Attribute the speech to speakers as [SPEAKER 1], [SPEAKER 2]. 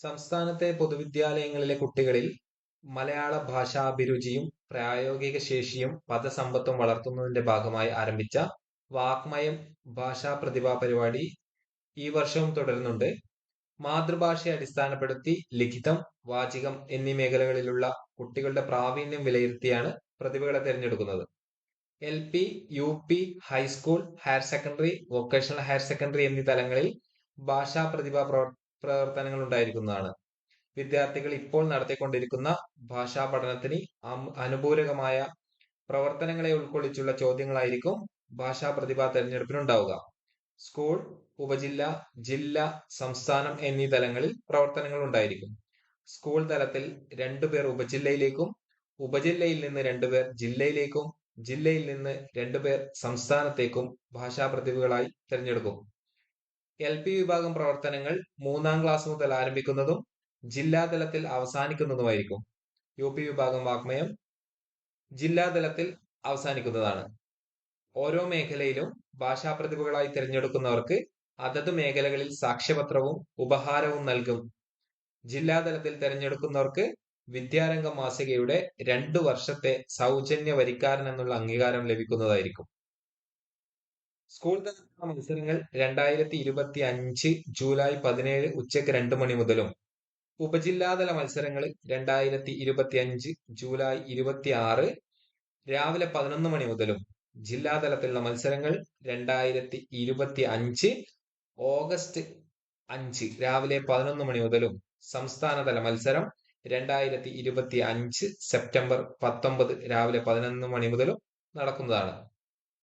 [SPEAKER 1] സംസ്ഥാനത്തെ പൊതുവിദ്യാലയങ്ങളിലെ കുട്ടികളിൽ മലയാള ഭാഷാഭിരുചിയും പ്രായോഗിക ശേഷിയും പദസമ്പത്തും വളർത്തുന്നതിന്റെ ഭാഗമായി ആരംഭിച്ച വാക്മയം ഭാഷാ പ്രതിഭാ പരിപാടി ഈ വർഷവും തുടരുന്നുണ്ട്. മാതൃഭാഷയെ അടിസ്ഥാനപ്പെടുത്തി ലിഖിതം വാചികം എന്നീ മേഖലകളിലുള്ള കുട്ടികളുടെ പ്രാവീണ്യം വിലയിരുത്തിയാണ് പ്രതിഭകളെ തിരഞ്ഞെടുക്കുന്നത്. L P U P high school higher secondary vocational higher secondary എന്നീ തലങ്ങളിൽ ഭാഷാ പ്രതിഭാ പ്രവർത്തനങ്ങൾ ഉണ്ടായിരിക്കുന്നതാണ് വിദ്യാർത്ഥികൾ ഇപ്പോൾ നടത്തിക്കൊണ്ടിരിക്കുന്ന ഭാഷാ പഠനത്തിന് അനുപൂരകമായ പ്രവർത്തനങ്ങളെ ഉൾക്കൊള്ളിച്ചുള്ള ചോദ്യങ്ങളായിരിക്കും ഭാഷാ പ്രതിഭാ തെരഞ്ഞെടുപ്പിനുണ്ടാവുക. സ്കൂൾ ഉപജില്ല ജില്ല സംസ്ഥാനം എന്നീ തലങ്ങളിൽ പ്രവർത്തനങ്ങൾ ഉണ്ടായിരിക്കും. സ്കൂൾ തലത്തിൽ രണ്ടുപേർ ഉപജില്ലയിലേക്കും ഉപജില്ലയിൽ നിന്ന് രണ്ടുപേർ ജില്ലയിലേക്കും ജില്ലയിൽ നിന്ന് രണ്ടുപേർ സംസ്ഥാനത്തേക്കും ഭാഷാ പ്രതിഭകളായി തിരഞ്ഞെടുക്കും. എൽ പി വിഭാഗം പ്രവർത്തനങ്ങൾ മൂന്നാം ക്ലാസ് മുതൽ ആരംഭിക്കുന്നതും ജില്ലാതലത്തിൽ അവസാനിക്കുന്നതുമായിരിക്കും. യു പി വിഭാഗം വാഗ്മയം ജില്ലാതലത്തിൽ അവസാനിക്കുന്നതാണ്. ഓരോ മേഖലയിലും ഭാഷാ പ്രതിഭകളായി തിരഞ്ഞെടുക്കുന്നവർക്ക് അതത് മേഖലകളിൽ സാക്ഷ്യപത്രവും ഉപഹാരവും നൽകും. ജില്ലാതലത്തിൽ തിരഞ്ഞെടുക്കുന്നവർക്ക് വിദ്യാരംഗ മാസികയുടെ രണ്ടു വർഷത്തെ സൗജന്യ വരിക്കാരൻ എന്നുള്ള അംഗീകാരം ലഭിക്കുന്നതായിരിക്കും. സ്കൂൾ തലത്തിലുള്ള മത്സരങ്ങൾ രണ്ടായിരത്തി ഇരുപത്തി അഞ്ച് ജൂലൈ പതിനേഴ് ഉച്ചയ്ക്ക് രണ്ട് മണി മുതലും ഉപജില്ലാതല മത്സരങ്ങൾ രണ്ടായിരത്തി ഇരുപത്തി അഞ്ച് ജൂലൈ ഇരുപത്തി ആറ് രാവിലെ പതിനൊന്ന് മണി മുതലും ജില്ലാതലത്തിലുള്ള മത്സരങ്ങൾ രണ്ടായിരത്തി ഇരുപത്തി അഞ്ച് ഓഗസ്റ്റ് അഞ്ച് രാവിലെ പതിനൊന്ന് മണി മുതലും സംസ്ഥാനതല മത്സരം രണ്ടായിരത്തി ഇരുപത്തി അഞ്ച് സെപ്റ്റംബർ പത്തൊമ്പത് രാവിലെ പതിനൊന്ന് മണി മുതലും നടക്കുന്നതാണ്.